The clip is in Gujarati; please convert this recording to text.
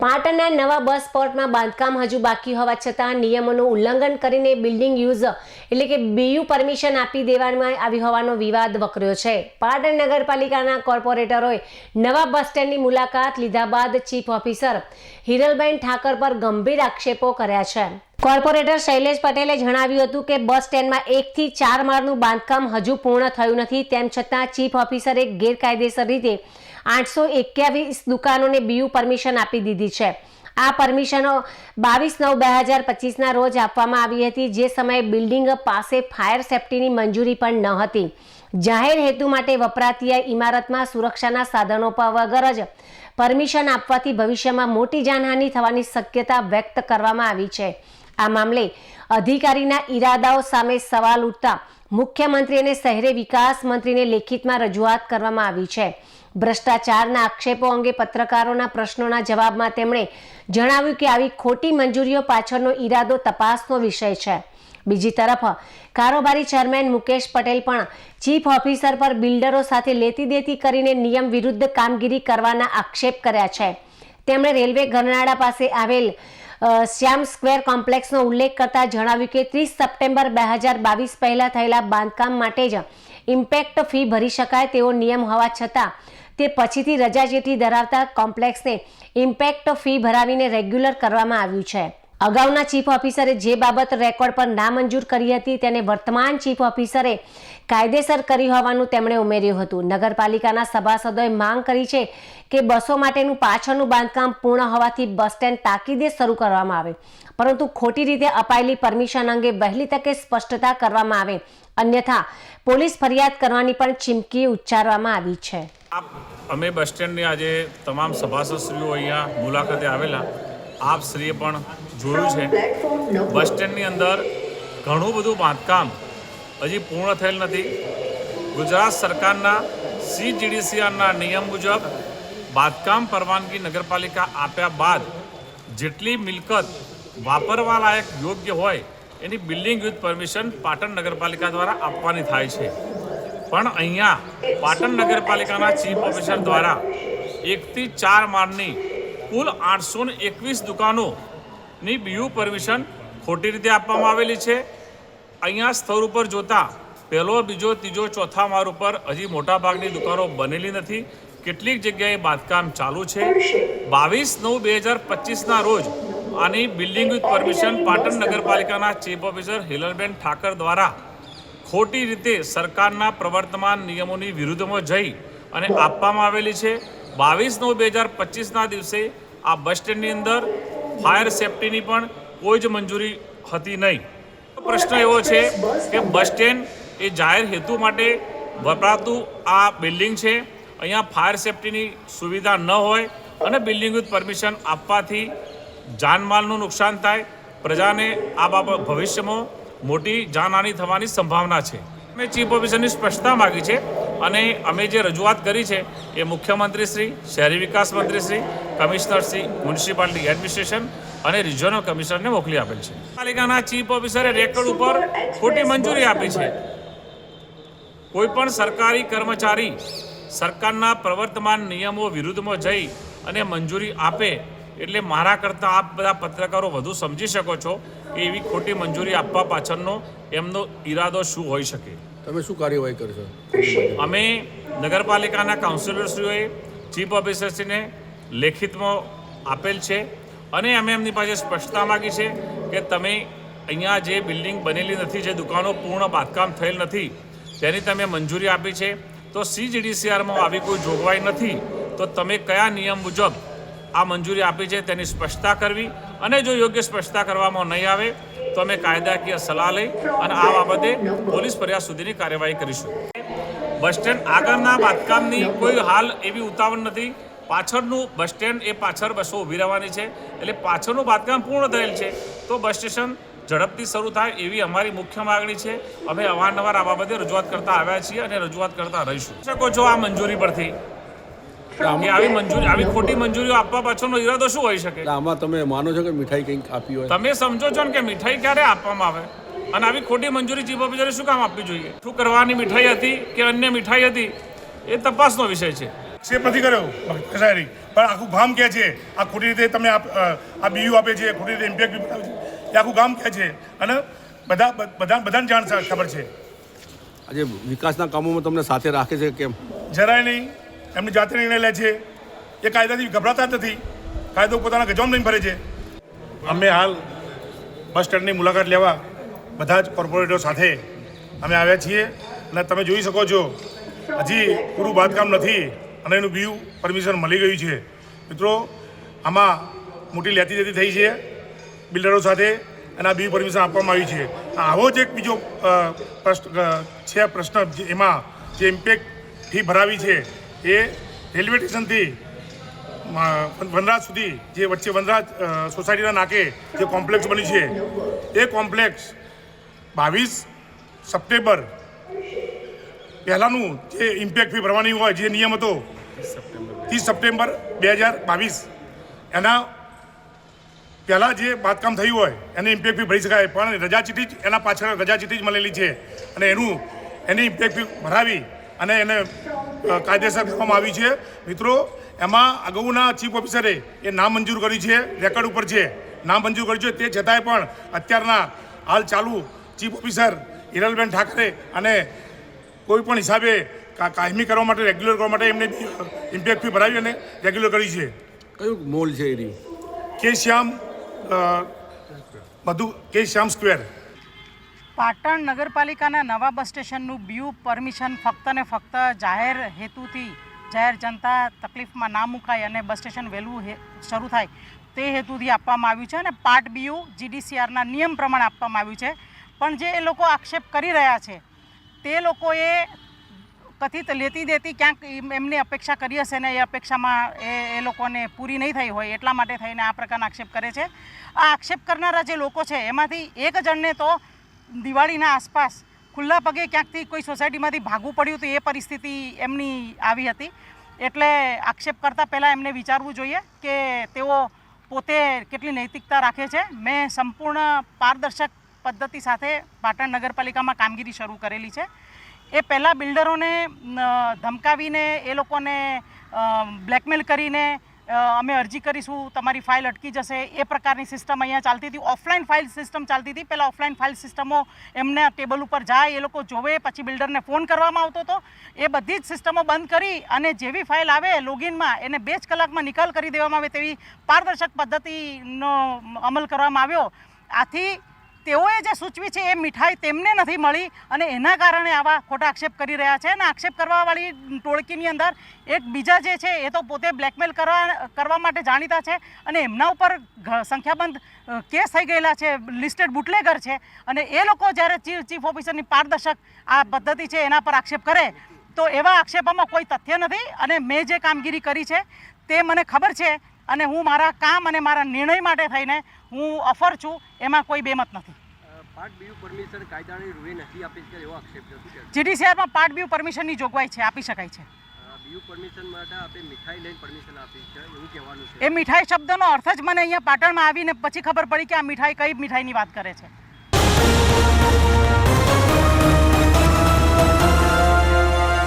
પાટણના નવા બસ પોર્ટમાં બાંધકામ હજુ બાકી હોવા છતાં નિયમોનું ઉલ્લંઘન કરીને બિલ્ડિંગ યુઝ એટલે કે બીયુ પરમિશન આપી દેવામાં આવી હોવાનો વિવાદ વકર્યો છે. પાટણ નગરપાલિકાના કોર્પોરેટરોએ નવા બસ સ્ટેન્ડની મુલાકાત લીધા બાદ ચીફ ઓફિસર હિરલબેન ઠાકર પર ગંભીર આક્ષેપો કર્યા છે. કોર્પોરેટર શૈલેષ પટેલે જણાવ્યું હતું કે બસ સ્ટેન્ડમાં એકથી ચાર માળનું બાંધકામ હજુ પૂર્ણ થયું નથી, તેમ છતાં ચીફ ઓફિસરે ગેરકાયદેસર રીતે આઠસો એક્યાવીસ દુકાનોને બીયુ પરમિશન આપી દીધી છે. આ પરમિશનો બાવીસ નવ બે હજાર પચીસના રોજ આપવામાં આવી હતી. જે સમયે બિલ્ડિંગ પાસે ફાયર સેફટીની મંજૂરી પણ ન હતી. જાહેર હેતુ માટે વપરાતી આ ઇમારતમાં સુરક્ષાના સાધનો વગર જ પરમિશન આપવાથી ભવિષ્યમાં મોટી જાનહાનિ થવાની શક્યતા વ્યક્ત કરવામાં આવી છે. આ મામલે અધિકારીના ઈરાદાઓ સામે સવાલ ઉઠતા મુખ્યમંત્રી અને શહેરી વિકાસ મંત્રીને લેખિતમાં રજૂઆત કરવામાં આવી છે. ભ્રષ્ટાચારના આક્ષેપો અંગે પત્રકારોના પ્રશ્નોના જવાબમાં તેમણે જણાવ્યું કે આવી ખોટી મંજૂરીઓ પાછળનો ઈરાદો તપાસનો વિષય છે. બીજી તરફ, કારોબારી ચેરમેન મુકેશ પટેલ પણ ચીફ ઓફિસર પર બિલ્ડરો સાથે લેતી દેતી કરીને નિયમ વિરુદ્ધ કામગીરી કરવાના આક્ષેપ કર્યા છે. તેમણે રેલવે ગરનાળા પાસે આવેલ શ્યામ સ્ક્વેર કોમ્પ્લેક્સનો ઉલ્લેખ કરતા જણાવ્યું કે ત્રીસ સપ્ટેમ્બર બે હજાર બાવીસ પહેલાં થયેલા બાંધકામ માટે જ ઇમ્પેક્ટ ફી ભરી શકાય તેવો નિયમ હોવા છતાં તે પછીથી રજા જેટલી ધરાવતા કોમ્પ્લેક્સને ઇમ્પેક્ટ ફી ભરાવીને રેગ્યુલર કરવામાં આવ્યું છે. અગાઉના ચીફ ઓફિસરે જે બાબત રેકોર્ડ પર નામંજૂર કરી હતી તેને વર્તમાન ચીફ ઓફિસરે કાયદેસર કરી હોવાનું તેમણે ઉમેર્યું હતું. નગરપાલિકાના સભાસદોએ માંગ કરી છે કે બસો માટેનું પાછળનું બાંધકામ પૂર્ણ હોવાથી બસ સ્ટેન્ડ તાકીદે શરૂ કરવામાં આવે. પરંતુ ખોટી રીતે અપાયેલી પરમિશન અંગે વહેલી તકે સ્પષ્ટતા કરવામાં આવે. અન્યથા, પોલીસ ફરિયાદ કરવાની પણ ચીમકી ઉચ્ચારવામાં આવી છે. આપ અમે બસ સ્ટેન્ડની આજે તમામ સભાસદશ્રીઓ અહીંયા મુલાકાતે આવેલા. આપ શ્રીએ પણ જોયું છે, બસ સ્ટેન્ડની અંદર ઘણું બધું બાંધકામ હજી પૂર્ણ થયેલ નથી. ગુજરાત સરકારના સીજીડીસીઆરના નિયમ મુજબ બાંધકામ પરવાનગી નગરપાલિકા આપ્યા બાદ જેટલી મિલકત વાપરવા લાયક યોગ્ય હોય, એની બિલ્ડિંગ વિથ પરમિશન પાટણ નગરપાલિકા દ્વારા આપવાની થાય છે. પણ અહીંયા પાટણ નગરપાલિકાના ચીફ ઓફિસર દ્વારા એકથી ચાર માળની કુલ આઠસો ને એકવીસ દુકાનોની બીયુ પરમિશન ખોટી રીતે આપવામાં આવેલી છે. અહીંયા સ્થળ ઉપર જોતા પહેલો, બીજો, ત્રીજો, ચોથા માળ ઉપર હજી મોટા ભાગની દુકાનો બનેલી નથી. કેટલીક જગ્યાએ બાંધકામ ચાલુ છે. બાવીસ નવ બે હજાર પચીસના રોજ આની બિલ્ડિંગ વિથ પરમિશન પાટણ નગરપાલિકાના ચીફ ઓફિસર હિલલબેન ઠાકર દ્વારા ખોટી રીતે સરકારના પ્રવર્તમાન નિયમોની વિરુદ્ધમાં જઈ અને આપવામાં આવેલી છે. બાવીસ નવ બે હજાર પચીસના દિવસે આ બસ સ્ટેન્ડની અંદર ફાયર સેફટીની પણ કોઈ જ મંજૂરી હતી નહીં. પ્રશ્ન એવો છે કે બસ સ્ટેન્ડ એ જાહેર હેતુ માટે વપરાતું આ બિલ્ડિંગ છે. અહીંયા ફાયર સેફટીની સુવિધા ન હોય અને બિલ્ડિંગ વિથ પરમિશન આપવાથી જાનમાલનું નુકસાન થાય. પ્રજાને આ બાબત ભવિષ્યમાં મોટી જાનહાનિ થવાની સંભાવના છે. અમે ચીફ ઓફિસરની સ્પષ્ટતા માગી છે અને અમે જે રજૂઆત કરી છે એ મુખ્યમંત્રી શ્રી, શહેરી વિકાસ મંત્રી Shri, commissioner Shri, municipality administration અને રિજિયોનલ કમિશનરને મોકલી આપેલ છે. પાલિકાના ચીફ ઓફિસરે રેકર્ડ ઉપર ખોટી મંજૂરી આપી છે. કોઈ પણ સરકારી કર્મચારી સરકારના પ્રવર્તમાન નિયમો વિરુદ્ધમાં જઈ અને મંજૂરી આપે એટલે મારા કરતાં આપ બધા પત્રકારો વધુ સમજી શકો છો કે એવી ખોટી મંજૂરી આપવા પાછળનો એમનો ઈરાદો શું હોઈ શકે. તમે શું કાર્યવાહી કરશો? અમે નગરપાલિકાના કાઉન્સિલરશ્રીઓએ ચીફ ઓફિસરશ્રીને લેખિતમાં આપેલ છે અને અમે એમની પાસે સ્પષ્ટતા માગી છે કે તમે અહીંયા જે બિલ્ડિંગ બનેલી નથી જે દુકાનો પૂર્ણ બાંધકામ થયેલ નથી તેની તમે મંજૂરી આપી છે તો સીજીડીસીઆરમાં આવી કોઈ જોગવાઈ નથી તો તમે કયા નિયમ મુજબ આ મંજૂરી આપી છે, તેની સ્પષ્ટતા કરવી. અને જો યોગ્ય સ્પષ્ટતા કરવામાં નહીં આવે, તો અમે કાયદાકીય સલાહ લઈ અને આ બાબતે પોલીસ ફરિયાદ સુધીની કાર્યવાહી કરીશું. બસ સ્ટેન્ડ આગળના બાંધકામની કોઈ હાલ એવી ઉતાવળ નથી. પાછળનું બસ સ્ટેન્ડ એ પાછળ બસો ઊભી રહેવાની છે. એટલે પાછળનું બાંધકામ પૂર્ણ થયેલ છે, તો બસ સ્ટેશન ઝડપથી શરૂ થાય એવી અમારી મુખ્ય માગણી છે. અમે અવારનવાર આ બાબતે રજૂઆત કરતા આવ્યા છીએ અને રજૂઆત કરતા રહીશું. શકો છો, આ મંજૂરી પરથી કે આવી મંજૂરી આવી ખોટી મંજૂરીઓ આપવા પાછળનો ઈરાદો શું હોઈ શકે? આમાં તમે માનો છો કે મીઠાઈ કંઈક આપી હોય? તમે સમજો છો ને કે મીઠાઈ ક્યારે આપવામાં આવે? અને આવી ખોટી મંજૂરી ચીફ ઓફિસરે શું કામ આપવી જોઈએ? શું કરવાની મીઠાઈ હતી કે અન્ય મીઠાઈ હતી? એ તપાસનો વિષય છે. સે નથી કર્યો? કસાયરી. પણ આખું ગામ કહે છે આ ખોટી રીતે તમે આ બીયુ આપે છે ખોટી રીતે ઇમ્પેક્ટ બતાવે છે. એ આખું ગામ કહે છે. અને બધા બધા બધાને જાણ ખબર છે. આજે વિકાસના કામોમાં તમને સાથે રાખે છે કેમ? જરાય નહીં. એમની જાતે નિર્ણય લે છે. એ કાયદાથી ગભરાતા જ નથી. કાયદો પોતાના ગજવામાં નહીં ભરે છે. અમે હાલ બસ સ્ટેન્ડની મુલાકાત લેવા બધા જ કોર્પોરેટરો સાથે અમે આવ્યા છીએ અને તમે જોઈ શકો છો, હજી પૂરું બાંધકામ નથી અને એનું બીયુ પરમિશન મળી ગયું છે. મિત્રો, આમાં મોટી લેતી દેતી થઈ છે બિલ્ડરો સાથે અને આ બીયુ પરમિશન આપવામાં આવી છે. આવો જ એક બીજો પ્રશ્ન છે પ્રશ્ન એમાં જે ઇમ્પેક્ટ ફી ભરાવી છે. એ રેલવે સ્ટેશનથી વનરાજ સુધી, જે વચ્ચે વનરાજ સોસાયટીના નાકે જે કોમ્પ્લેક્સ બની છે, એ કોમ્પ્લેક્સ બાવીસ સપ્ટેમ્બર, પહેલાંનું જે ઇમ્પેક્ટ ફી ભરવાની હોય, જે નિયમ હતો, ત્રીસ સપ્ટેમ્બર બે હજાર બાવીસ, એના પહેલાં જે બાંધકામ થયું હોય, એને ઇમ્પેક્ટ ફી ભરી શકાય. પણ રજા ચીઠી જ એના પાછળ રજા ચીઠી જ મળેલી છે. અને એનું, એની ઇમ્પેક્ટ ફી ભરાવી અને એને કાયદેસર કરવામાં આવી છે. મિત્રો એમાં અગાઉના ચીફ ઓફિસરે એ નામંજૂર કરી છે રેકોર્ડ ઉપર છે. નામંજૂર કરી છે તે છતાંય પણ અત્યારના હાલ ચાલુ ચીફ ઓફિસર હિરલબેન ઠાકરે અને કોઈ પણ હિસાબે કા- કાયમી કરવા માટે રેગ્યુલર કરવા માટે એમને ઇમ્પેક્ટ ફી ભરાવી અને રેગ્યુલર કરી છે. કયું મોલ છે એની? કે શ્યામ બધું કે શ્યામ સ્ક્વેર. પાટણ નગરપાલિકાના નવા બસ સ્ટેશનનું બ્યુ પરમિશન ફક્ત ને ફક્ત જાહેર હેતુથી, જાહેર જનતા તકલીફમાં ના મુકાય અને બસ સ્ટેશન વહેલું શરૂ થાય તે હેતુથી આપવામાં આવ્યું છે અને પાર્ટ બીયુ જીડીસીઆરના નિયમ પ્રમાણે આપવામાં આવ્યું છે. પણ જે એ લોકો આક્ષેપ કરી રહ્યા છે, તે લોકોએ કથિત લેતી દેતી ક્યાંક એમ- એમની અપેક્ષા કરી હશે ને એ અપેક્ષામાં એ એ લોકોને પૂરી નહીં થઈ હોય એટલા માટે થઈને આ પ્રકારના આક્ષેપ કરે છે. આ આક્ષેપ કરનારા જે લોકો છે, એમાંથી એક જણને તો દિવાળીના આસપાસ ખુલ્લા પગે ક્યાંકથી કોઈ સોસાયટીમાંથી ભાગવું પડ્યું તો એ પરિસ્થિતિ એમની આવી હતી. એટલે આક્ષેપ કરતાં પહેલાં એમને વિચારવું જોઈએ કે તેઓ પોતે કેટલી નૈતિકતા રાખે છે. મેં સંપૂર્ણ પારદર્શક પદ્ધતિ સાથે પાટણ નગરપાલિકામાં કામગીરી શરૂ કરેલી છે. એ પહેલાં બિલ્ડરોને ધમકાવીને એ લોકોને બ્લેકમેલ કરીને અમે અરજી કરીશું, તમારી ફાઇલ અટકી જશે. એ પ્રકારની સિસ્ટમ અહીંયા ચાલતી હતી. ઓફલાઈન ફાઇલ સિસ્ટમ ચાલતી હતી. પહેલાં ઓફલાઈન ફાઇલ સિસ્ટમો એમને ટેબલ ઉપર જાય, એ લોકો જોવે, પછી બિલ્ડરને ફોન કરવામાં આવતો હતો. એ બધી જ સિસ્ટમો બંધ કરી અને જેવી ફાઇલ આવે, લોગિનમાં એને બે જ કલાકમાં નિકાલ કરી દેવામાં આવે તેવી પારદર્શક પદ્ધતિનો અમલ કરવામાં આવ્યો. આથી તેઓએ જે સૂચવી છે એ મીઠાઈ તેમને નથી મળી અને એના કારણે આવા ખોટા આક્ષેપ કરી રહ્યા છે. અને આક્ષેપ કરવાવાળી ટોળકીની અંદર એક બીજા જે છે એ તો પોતે બ્લેકમેલ કરવા કરવા માટે જાણીતા છે અને એમના ઉપર સંખ્યાબંધ કેસ થઈ ગયેલા છે લિસ્ટેડ બુટલેગર છે. અને એ લોકો જ્યારે ચીફ ઓફિસરની પારદર્શક આ પદ્ધતિ છે એના પર આક્ષેપ કરે, તો એવા આક્ષેપોમાં કોઈ તથ્ય નથી. અને મેં જે કામગીરી કરી છે તે મને ખબર છે અને હું મારા કામ અને મારા નિર્ણય માટે થઈને હું અફર છું એમાં કોઈ બેમત નથી. પાર્ટ બીયુ પરમિશન કાયદાની રૂએ નથી આપી શકે એવો આક્ષેપ છે. શું કહેશો? જીડીસીઆરમાં પાર્ટ વ્યૂ પરમિશનની જોગવાઈ છે આપી શકાય બીયુ છે. એ મીઠાઈ શબ્દનો અર્થ જ મને અહીંયા પાટણમાં આવીને પછી ખબર પડી કે આ મીઠાઈ કઈ મીઠાઈની વાત કરે છે.